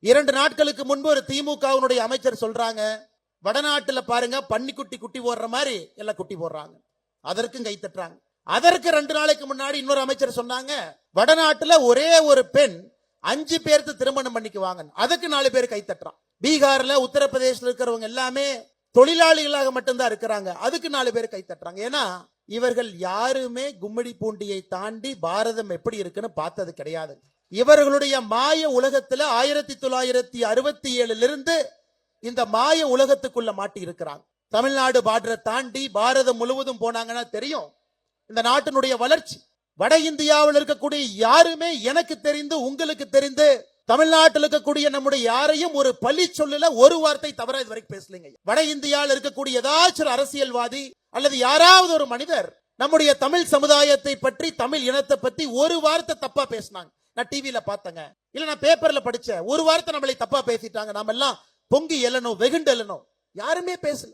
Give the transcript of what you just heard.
இரண்டு நாட்களுக்கு முன்பு ஒரு திமுகவினுடைய அமைச்சர் சொல்றாங்க வடநாட்டுல பாருங்க பன்னிக்குட்டி குட்டி போடுற மாதிரி எல்லாம் குட்டி போடுறாங்க. அதற்கும் கை தட்டுறாங்க. அதற்கு ரெண்டு நாளைக்கு முன்னாடி இன்னொரு அமைச்சர் சொன்னாங்க வடநாட்டுல ஒரே ஒரு பெண் அஞ்சு பேர்த்து திருமணம் பண்ணிக்குவாங்க. அதுக்கு நாலு பேர் கை தட்டுறான். பீகார்ல உத்தரப்பிரதேசல இருக்கிறவங்க எல்லாமே தொழிலாளிகளாக மட்டும்தான் இருக்கிறாங்க. அதுக்கு நாலு பேர் கை தட்டுறாங்க. ஏன்னா இவர்கள் யாருமே கும்மிடி பூண்டியை தாண்டி பாரதம் எப்படி இருக்குன்னு பார்த்தது கிடையாது. இவர்களுடைய மாய உலகத்துல ஆயிரத்தி தொள்ளாயிரத்தி அறுபத்தி ஏழுல இருந்து இந்த மாய உலகத்துக்குள்ள மாட்டி இருக்கிறாங்க தமிழ்நாடு பார்டரை தாண்டி பாரதம் முழுவதும் போனாங்கன்னா தெரியும். இந்த நாட்டினுடைய வளர்ச்சி. வட இந்தியாவில் இருக்கக்கூடிய யாருமே எனக்கு தெரிந்து உங்களுக்கு தெரிந்து தமிழ்நாட்டில் இருக்கக்கூடிய நம்முடைய யாரையும் ஒரு பழி சொல்லல ஒரு வார்த்தை தவிர இது வரைக்கும் பேசலைங்க வட இந்தியாவில் இருக்கக்கூடிய ஏதாச்சும் ஒரு அரசியல்வாதி அல்லது யாராவது ஒரு மனிதர் நம்முடைய தமிழ் சமுதாயத்தை பற்றி தமிழ் இனத்தை பத்தி ஒரு வார்த்தை தப்பா பேசினாங்க. நான் டிவியில பார்த்தேங்க. இல்ல நான் பேப்பர்ல படிச்சேன். ஒரு வார்த்தை நம்மளை தப்பா பேசிட்டாங்க. நாம எல்லாம் பொங்கி எழணும் வெகுண்டு எழணும். யாருமே பேசல.